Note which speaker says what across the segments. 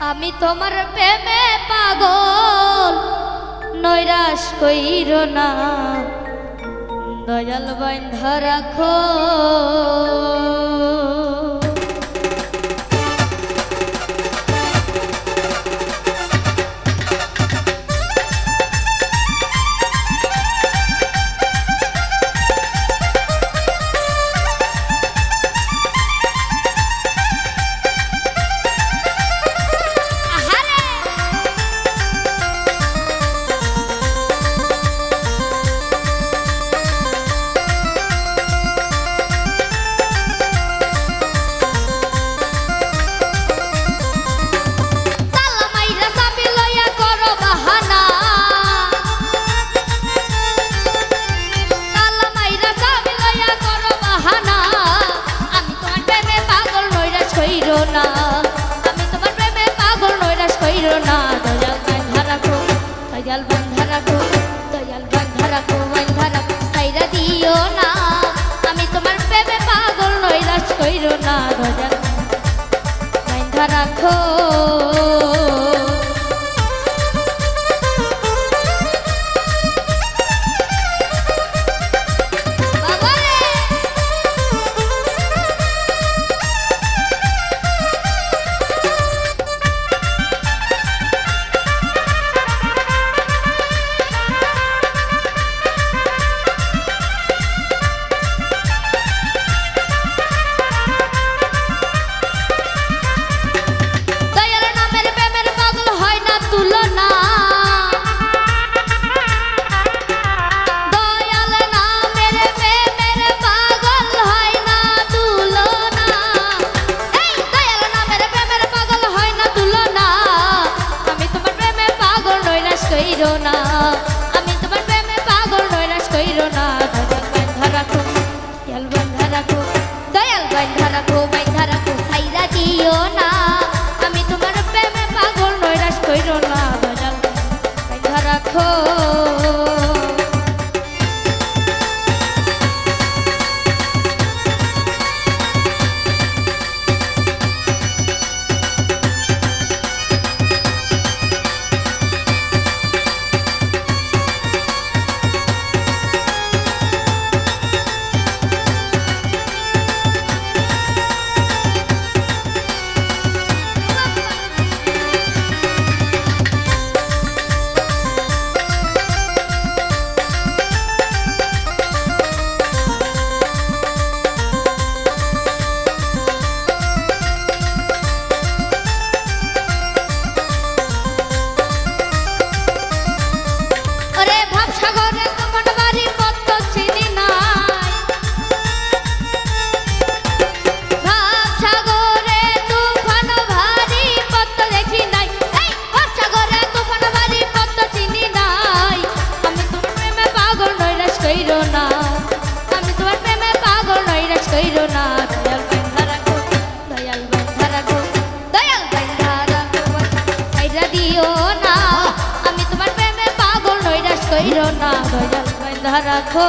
Speaker 1: আমি তোমার প্রেমে পাগল নৈরাশ কইর না। দয়াল বন্ধ রাখো। দয়াল বান্ধা না। আমি তোমার প্রেমে পাগল নৈরাশ কইরো না দয়াল বান্ধা রাখো না দয়াল বাঁধা রাখো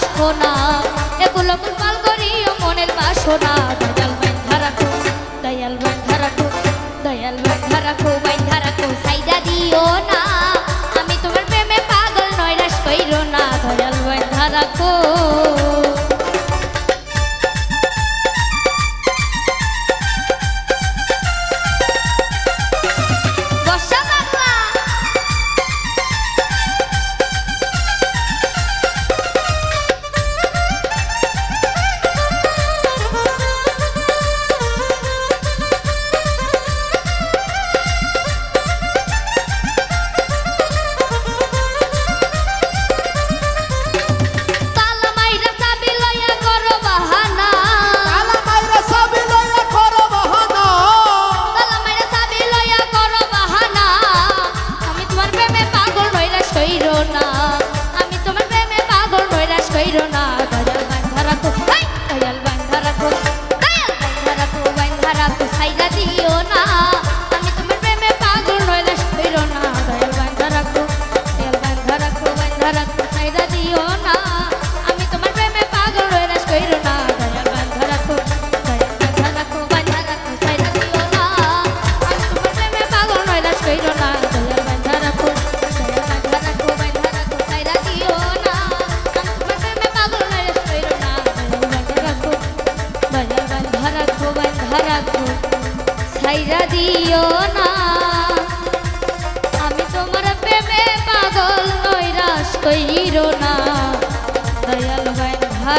Speaker 1: আসব না এগুলো পাল করিও মনের বাসনা। Dayal by ধারাকো Dayal by ধারাকো Dayal by ধারাকো by ধারাকো সাইডা দিও না।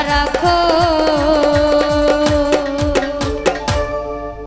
Speaker 1: রাখো।